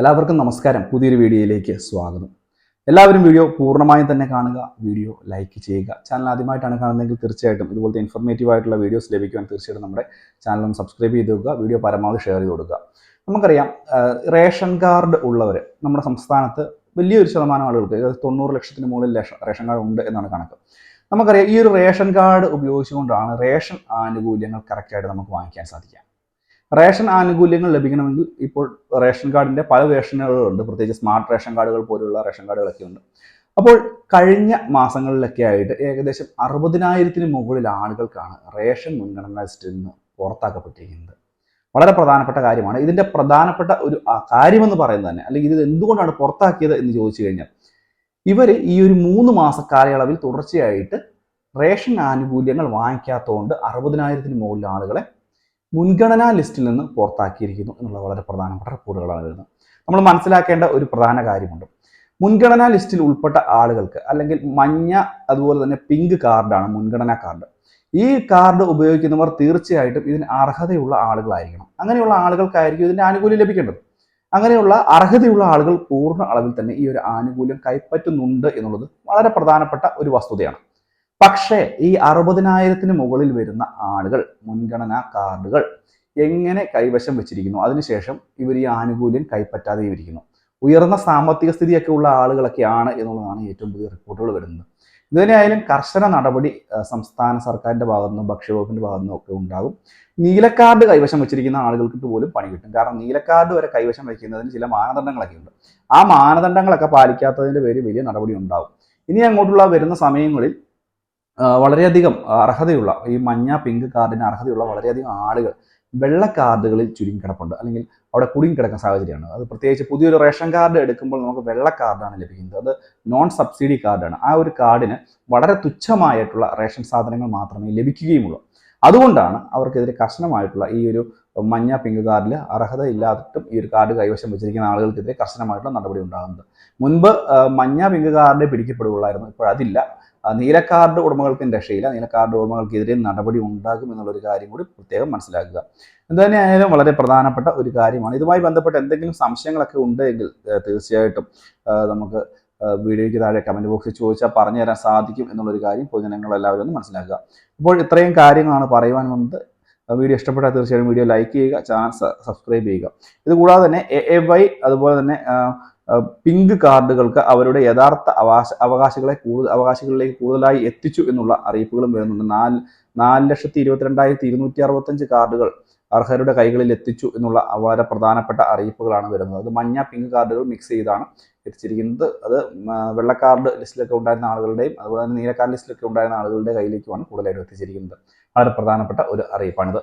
എല്ലാവർക്കും നമസ്കാരം. പുതിയൊരു വീഡിയോയിലേക്ക് സ്വാഗതം. എല്ലാവരും വീഡിയോ പൂർണമായും തന്നെ കാണുക വീഡിയോ ലൈക്ക് ചെയ്യുക. ചാനൽ ആദ്യമായിട്ടാണ് കാണുന്നതെങ്കിൽ തീർച്ചയായിട്ടും ഇതുപോലത്തെ ഇൻഫോർമേറ്റീവ് ആയിട്ടുള്ള വീഡിയോസ് ലഭിക്കുവാൻ തീർച്ചയായിട്ടും നമ്മുടെ ചാനൽ ഒന്ന് സബ്സ്ക്രൈബ് ചെയ്ത് വെക്കുക വീഡിയോ പരമാവധി ഷെയർ ചെയ്ത് കൊടുക്കുക. നമുക്കറിയാം റേഷൻ കാർഡ് ഉള്ളവർ നമ്മുടെ സംസ്ഥാനത്ത് വലിയൊരു ശതമാനം ആളുകൾക്ക് തൊണ്ണൂറ് ലക്ഷത്തിന് മുകളിൽ റേഷൻ കാർഡ് ഉണ്ട് എന്നാണ് കണക്ക്. നമുക്കറിയാം ഈ ഒരു റേഷൻ കാർഡ് ഉപയോഗിച്ചുകൊണ്ടാണ് റേഷൻ ആനുകൂല്യങ്ങൾ കറക്റ്റായിട്ട് നമുക്ക് വാങ്ങിക്കാൻ സാധിക്കുക. റേഷൻ ആനുകൂല്യങ്ങൾ ലഭിക്കണമെങ്കിൽ ഇപ്പോൾ റേഷൻ കാർഡിന്റെ പല വേർഷനുകളുണ്ട് പ്രത്യേകിച്ച് സ്മാർട്ട് റേഷൻ കാർഡുകൾ പോലുള്ള റേഷൻ കാർഡുകളൊക്കെ ഉണ്ട്. അപ്പോൾ കഴിഞ്ഞ മാസങ്ങളിലൊക്കെ ആയിട്ട് ഏകദേശം അറുപതിനായിരത്തിന് മുകളിൽ ആളുകൾക്കാണ് റേഷൻ മുൻഗണനാ ലിസ്റ്റിൽ നിന്ന് പുറത്താക്കപ്പെട്ടിരിക്കുന്നത്. വളരെ പ്രധാനപ്പെട്ട കാര്യമാണ്. ഇതിന്റെ പ്രധാനപ്പെട്ട ഒരു കാര്യമെന്ന് പറയുന്നത് തന്നെ അല്ലെങ്കിൽ ഇത് എന്തുകൊണ്ടാണ് പുറത്താക്കിയത് എന്ന് ചോദിച്ചു കഴിഞ്ഞാൽ ഇവർ ഈ ഒരു മൂന്ന് മാസ കാലയളവിൽ തുടർച്ചയായിട്ട് റേഷൻ ആനുകൂല്യങ്ങൾ വാങ്ങിക്കാത്തതുകൊണ്ട് അറുപതിനായിരത്തിന് മുകളിൽ ആളുകളെ മുൻഗണനാ ലിസ്റ്റിൽ നിന്ന് പുറത്താക്കിയിരിക്കുന്നു എന്നുള്ള വളരെ പ്രധാനപ്പെട്ട റിപ്പോർട്ടുകളാണ് വരുന്നത്. നമ്മൾ മനസ്സിലാക്കേണ്ട ഒരു പ്രധാന കാര്യമുണ്ട്. മുൻഗണനാ ലിസ്റ്റിൽ ഉൾപ്പെട്ട ആളുകൾക്ക് അല്ലെങ്കിൽ മഞ്ഞ അതുപോലെ തന്നെ പിങ്ക് കാർഡാണ് മുൻഗണനാ കാർഡ്. ഈ കാർഡ് ഉപയോഗിക്കുന്നവർ തീർച്ചയായിട്ടും ഇതിന് അർഹതയുള്ള ആളുകളായിരിക്കണം. അങ്ങനെയുള്ള ആളുകൾക്കായിരിക്കും ഇതിന്റെ ആനുകൂല്യം ലഭിക്കേണ്ടത്. അങ്ങനെയുള്ള അർഹതയുള്ള ആളുകൾ പൂർണ അളവിൽ തന്നെ ഈ ഒരു ആനുകൂല്യം കൈപ്പറ്റുന്നുണ്ട് എന്നുള്ളത് വളരെ പ്രധാനപ്പെട്ട ഒരു വസ്തുതയാണ്. പക്ഷേ ഈ അറുപതിനായിരത്തിന് മുകളിൽ വരുന്ന ആളുകൾ മുൻഗണനാ കാർഡുകൾ എങ്ങനെ കൈവശം വെച്ചിരിക്കുന്നു? അതിനുശേഷം ഇവർ ഈ ആനുകൂല്യം കൈപ്പറ്റാതെ ഇരിക്കുന്നു. ഉയർന്ന സാമ്പത്തിക സ്ഥിതിയൊക്കെ ഉള്ള ആളുകളൊക്കെയാണ് എന്നുള്ളതാണ് ഏറ്റവും പുതിയ റിപ്പോർട്ടുകൾ വരുന്നത്. ഇതിനായാലും കർശന നടപടി സംസ്ഥാന സർക്കാരിന്റെ ഭാഗത്തു നിന്നും ഭക്ഷ്യവകുപ്പിന്റെ ഭാഗത്തു നിന്നും ഒക്കെ ഉണ്ടാകും. നീലക്കാർഡ് കൈവശം വെച്ചിരിക്കുന്ന ആളുകൾക്ക് പോലും പണി കിട്ടും. കാരണം നീലക്കാർഡ് വരെ കൈവശം വയ്ക്കുന്നതിന് ചില മാനദണ്ഡങ്ങളൊക്കെ ഉണ്ട്. ആ മാനദണ്ഡങ്ങളൊക്കെ പാലിക്കാത്തതിന്റെ പേര് വലിയ നടപടി ഉണ്ടാകും ഇനി അങ്ങോട്ടുള്ള വരുന്ന സമയങ്ങളിൽ വളരെയധികം അർഹതയുള്ള ഈ മഞ്ഞ പിങ്ക് കാർഡിന് അർഹതയുള്ള വളരെയധികം ആളുകൾ വെള്ള കാർഡുകളിൽ ചുരുങ്ങിക്കിടപ്പുണ്ട് അല്ലെങ്കിൽ അവിടെ കുടുങ്ങിക്കിടക്കുന്ന സാഹചര്യമാണ്. അത് പ്രത്യേകിച്ച് പുതിയൊരു റേഷൻ കാർഡ് എടുക്കുമ്പോൾ നമുക്ക് വെള്ള കാർഡാണ് ലഭിക്കുന്നത്. അത് നോൺ സബ്സിഡി കാർഡാണ് ആ ഒരു കാർഡിന് വളരെ തുച്ഛമായിട്ടുള്ള റേഷൻ സാധനങ്ങൾ മാത്രമേ ലഭിക്കുകയുമുള്ളൂ. അതുകൊണ്ടാണ് അവർക്കെതിരെ കർശനമായിട്ടുള്ള ഈ ഒരു മഞ്ഞ പിങ്ക് കാർഡിൽ അർഹത ഇല്ലാതിട്ടും ഈ ഒരു കാർഡ് കൈവശം വെച്ചിരിക്കുന്ന ആളുകൾക്കെതിരെ കർശനമായിട്ടുള്ള നടപടി ഉണ്ടാകുന്നത്. മുൻപ് മഞ്ഞ പിങ്ക് കാർഡ് പിടിക്കപ്പെടുകയുള്ളായിരുന്നു. ഇപ്പോൾ അതില്ല. നീല കാർഡ് ഉടമകൾക്കും രക്ഷയില്ല. നീല കാർഡ് ഉടമകൾക്കെതിരെ നടപടി ഉണ്ടാകും എന്നുള്ളൊരു കാര്യം കൂടി പ്രത്യേകം മനസ്സിലാക്കുക. എന്തുതന്നെയായാലും വളരെ പ്രധാനപ്പെട്ട ഒരു കാര്യമാണ്. ഇതുമായി ബന്ധപ്പെട്ട് എന്തെങ്കിലും സംശയങ്ങളൊക്കെ ഉണ്ട് എങ്കിൽ തീർച്ചയായിട്ടും നമുക്ക് വീഡിയോയ്ക്ക് താഴെ കമന്റ് ബോക്സിൽ ചോദിച്ചാൽ പറഞ്ഞു തരാൻ സാധിക്കും എന്നുള്ളൊരു കാര്യം പൊതുജനങ്ങൾ എല്ലാവരും ഒന്ന് മനസ്സിലാക്കുക. ഇപ്പോൾ ഇത്രയും കാര്യങ്ങളാണ് പറയുവാൻ വന്നത്. വീഡിയോ ഇഷ്ടപ്പെട്ടാൽ തീർച്ചയായും വീഡിയോ ലൈക്ക് ചെയ്യുക ചാനൽ സബ്സ്ക്രൈബ് ചെയ്യുക. ഇതുകൂടാതെ തന്നെ എ വൈ അതുപോലെ തന്നെ പിങ്ക് കാർഡുകൾക്ക് അവരുടെ യഥാർത്ഥ അവകാശ അവകാശികളെ കൂടുതൽ അവകാശികളിലേക്ക് കൂടുതലായി എത്തിച്ചു എന്നുള്ള അറിയിപ്പുകളും വരുന്നുണ്ട്. നാല് നാല് ലക്ഷത്തി ഇരുപത്തിരണ്ടായിരത്തി ഇരുന്നൂറ്റി അറുപത്തഞ്ച് കാർഡുകൾ അർഹരുടെ കൈകളിൽ എത്തിച്ചു എന്നുള്ള വളരെ പ്രധാനപ്പെട്ട അറിയിപ്പുകളാണ് വരുന്നത്. അത് മഞ്ഞ പിങ്ക് കാർഡുകൾ മിക്സ് ചെയ്താണ്. എത്തിച്ചിരിക്കുന്നത് അത് വെള്ള ലിസ്റ്റിലൊക്കെ ഉണ്ടായിരുന്ന ആളുകളുടെയും അതുപോലെ തന്നെ നീല ലിസ്റ്റിലൊക്കെ ഉണ്ടായിരുന്ന ആളുകളുടെ കയ്യിലേക്കുമാണ് കൂടുതലായിട്ടും എത്തിച്ചിരിക്കുന്നത്. വളരെ പ്രധാനപ്പെട്ട ഒരു അറിയിപ്പാണിത്.